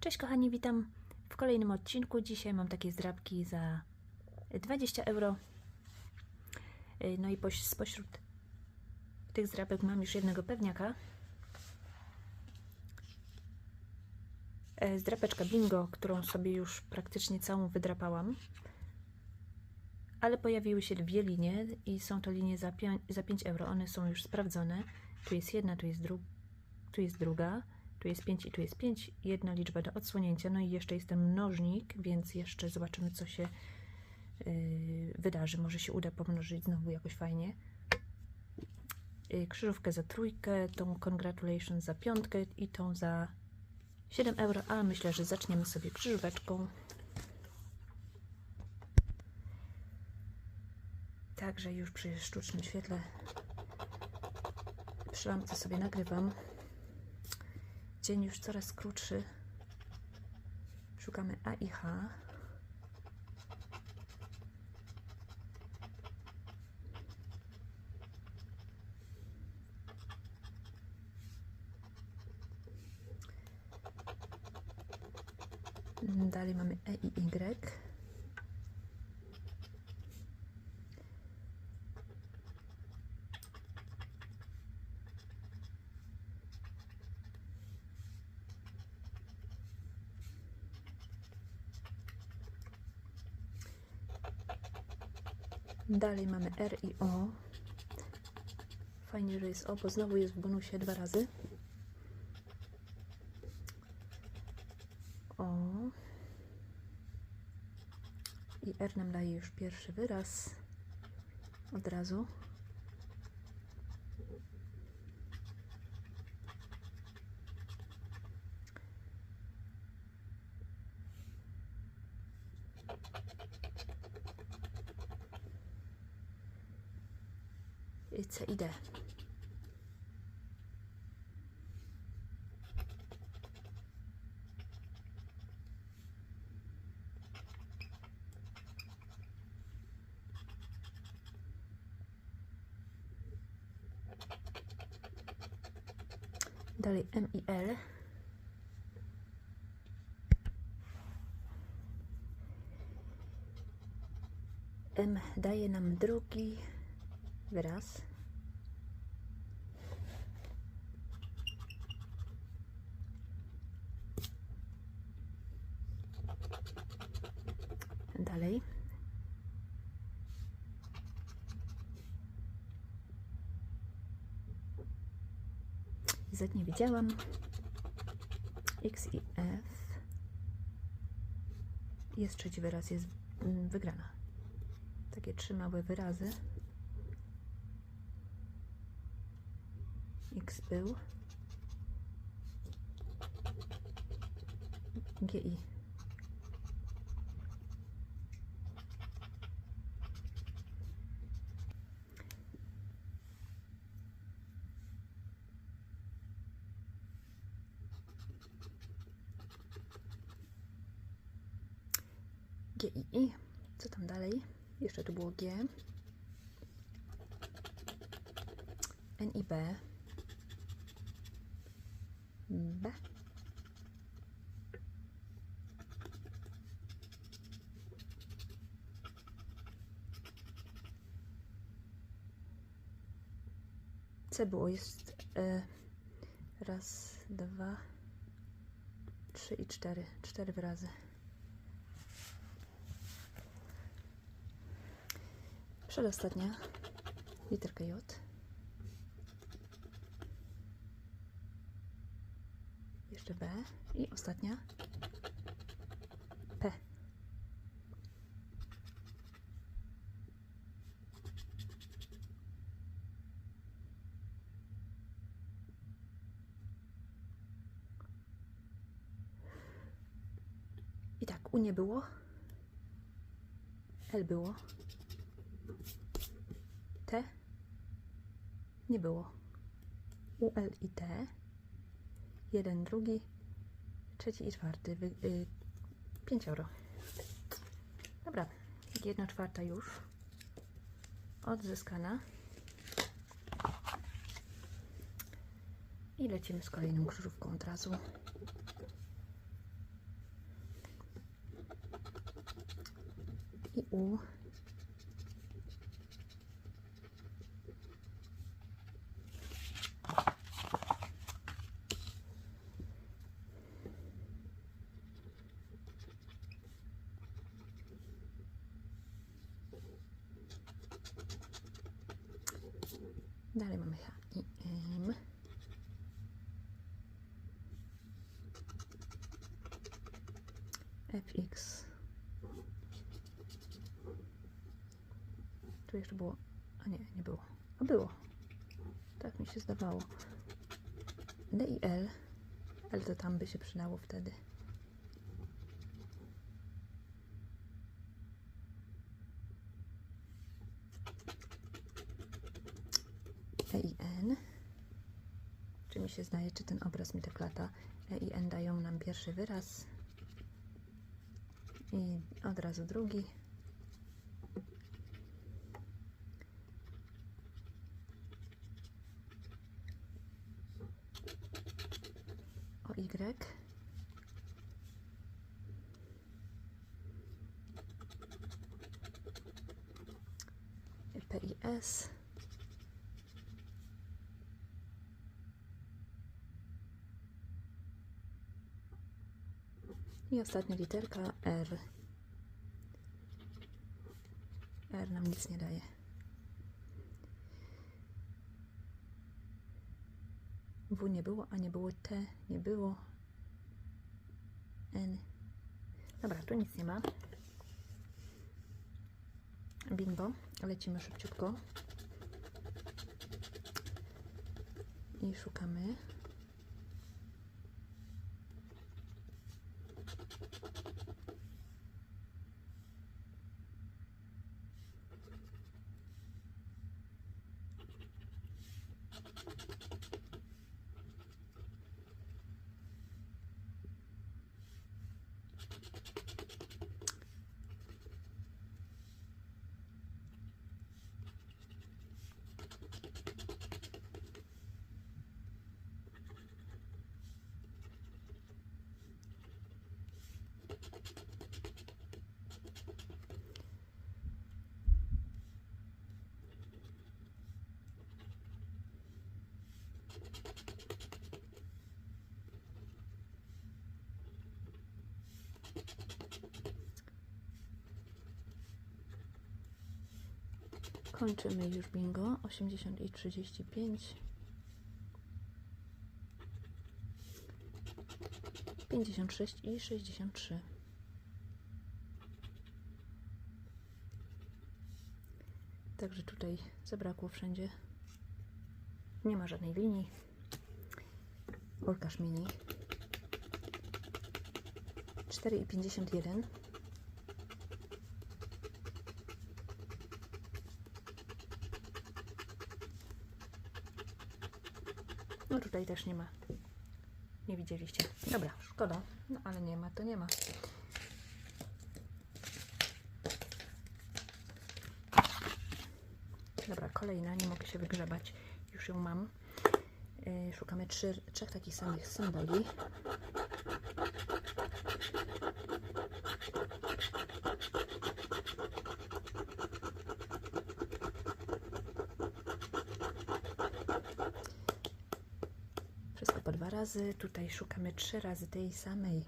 Cześć kochani, witam w kolejnym odcinku. Dzisiaj mam takie zdrabki za 20 euro. Yy, No i poś- spośród tych zdrabek mam już jednego pewniaka. Yy, Zdrapeczka bingo, którą sobie już praktycznie całą wydrapałam. Ale pojawiły się dwie linie i są to linie za 5 euro. One są już sprawdzone. Tu jest jedna, tu jest, dru- tu jest druga. Tu jest 5 i tu jest 5, jedna liczba do odsłonięcia. No i jeszcze jest ten mnożnik, więc jeszcze zobaczymy, co się yy, wydarzy. Może się uda pomnożyć znowu jakoś fajnie. Yy, krzyżówkę za trójkę, tą congratulations za piątkę i tą za 7 euro, a myślę, że zaczniemy sobie krzyżóweczką. Także już przy sztucznym świetle przy lampce sobie nagrywam. Dzień już coraz krótszy. Szukamy A i H. Dalej mamy E i Y. Dalej mamy R i O. Fajnie, że jest O, bo znowu jest w bonusie dwa razy. O. I R nam daje już pierwszy wyraz. Od razu. I C i D. Dalej M i L. M daje nam drugi wyraz. Dalej. Z nie wiedziałam. X i F. Jest trzeci wyraz, jest mm, wygrana. Takie trzy małe wyrazy. X był. GI. GI. Co tam dalej? Jeszcze tu było G. N i B. B. C było, jest e, raz, dwa, trzy i cztery. Cztery wyrazy. Przedostatnia literka J. Jeszcze B i ostatnia P. I tak, U nie było. L było. T nie było. UL i T. Jeden, drugi, trzeci i czwarty. Wy, y, pięcioro. Dobra, jedna czwarta już odzyskana. I lecimy z kolejną krzyżówką od razu. I U. Dalej mamy H i M. fx. Tu jeszcze było. A nie, nie było. A było. Tak mi się zdawało. D i L. L to tam by się przydało wtedy. E i N. Czy mi się zdaje, czy ten obraz mi tak lata? E i N dają nam pierwszy wyraz i od razu drugi. O Y. P i ostatnia literka R. R nam nic nie daje. W nie było, a nie było T, nie było. N. Dobra, tu nic nie ma. Bingo. Lecimy szybciutko. I szukamy. Kończymy już bingo. 80 i 35. 56 i 63. Także tutaj zabrakło wszędzie. Nie ma żadnej linii. Olkasz mini. 4 i 51. No tutaj też nie ma. Nie widzieliście. Dobra, szkoda. No ale nie ma, to nie ma. Dobra, kolejna, nie mogę się wygrzebać. Już ją mam. Yy, szukamy trzy, trzech takich samych symboli. Wszystko po dwa razy. Tutaj szukamy trzy razy tej samej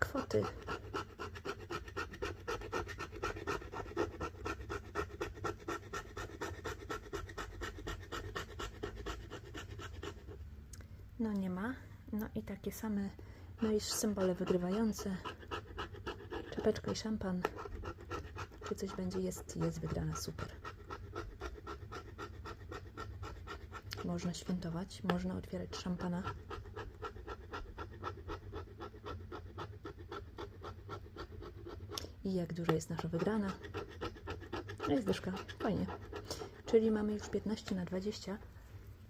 kwoty. No nie ma. No i takie same, no i symbole wygrywające. Czapeczka i szampan. Czy coś będzie? Jest, jest wygrana. Super. Można świętować, można otwierać szampana. I jak dużo jest nasza wygrana? No jest dyszka, fajnie. Czyli mamy już 15 na 20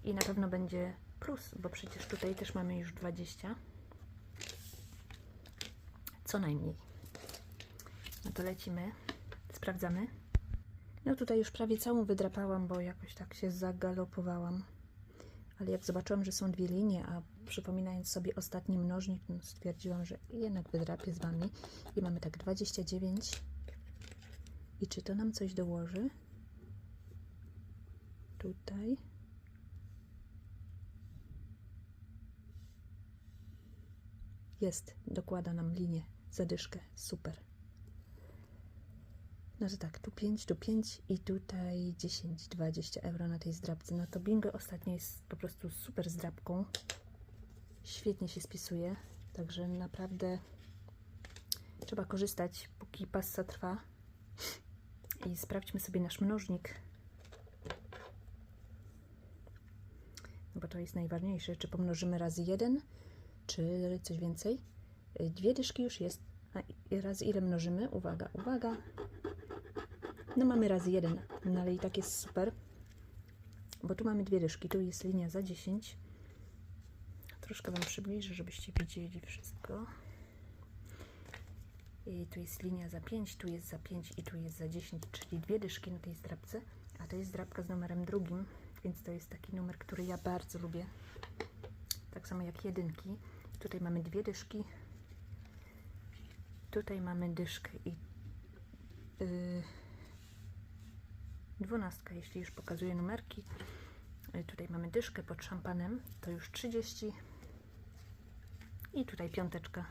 i na pewno będzie plus, bo przecież tutaj też mamy już 20. Co najmniej. No to lecimy, sprawdzamy. No tutaj już prawie całą wydrapałam, bo jakoś tak się zagalopowałam. Ale jak zobaczyłam, że są dwie linie, a przypominając sobie ostatni mnożnik, no stwierdziłam, że jednak wydrapię z Wami. I mamy tak 29 I czy to nam coś dołoży? Tutaj. Jest, dokłada nam linię, zadyszkę. Super. No to tak, tu 5, tu 5 i tutaj 10, 20 euro na tej zdrabce. No to bingo ostatnio jest po prostu super zdrabką. Świetnie się spisuje, także naprawdę trzeba korzystać, póki passa trwa. I sprawdźmy sobie nasz mnożnik. No bo to jest najważniejsze, czy pomnożymy razy jeden, czy coś więcej. Dwie dyszki już jest. I- razy ile mnożymy? Uwaga, uwaga. No mamy razy jeden, no ale i tak jest super. Bo tu mamy dwie dyszki, tu jest linia za 10. Troszkę Wam przybliżę, żebyście widzieli wszystko. I tu jest linia za 5, tu jest za 5 i tu jest za 10, czyli dwie dyszki na tej zdrabce. A to jest zdrabka z numerem drugim, więc to jest taki numer, który ja bardzo lubię. Tak samo jak jedynki. Tutaj mamy dwie dyszki. Tutaj mamy dyszkę i yy, dwunastka, jeśli już pokazuję numerki. Yy, tutaj mamy dyszkę pod szampanem, to już 30. I tutaj piąteczka.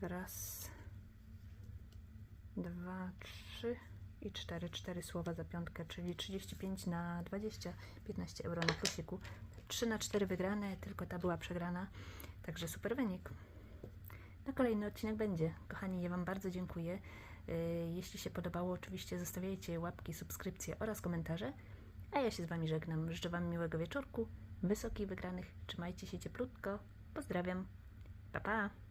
Raz, dwa, trzy i cztery. Cztery słowa za piątkę, czyli 35 na 20, 15 euro na plusiku. 3 na 4 wygrane, tylko ta była przegrana. Także super wynik. Na kolejny odcinek będzie. Kochani, ja Wam bardzo dziękuję. Yy, Jeśli się podobało, oczywiście zostawiajcie łapki, subskrypcje oraz komentarze. A ja się z Wami żegnam. Życzę Wam miłego wieczorku, wysokich wygranych. Trzymajcie się cieplutko. Pozdrawiam. Pa, pa.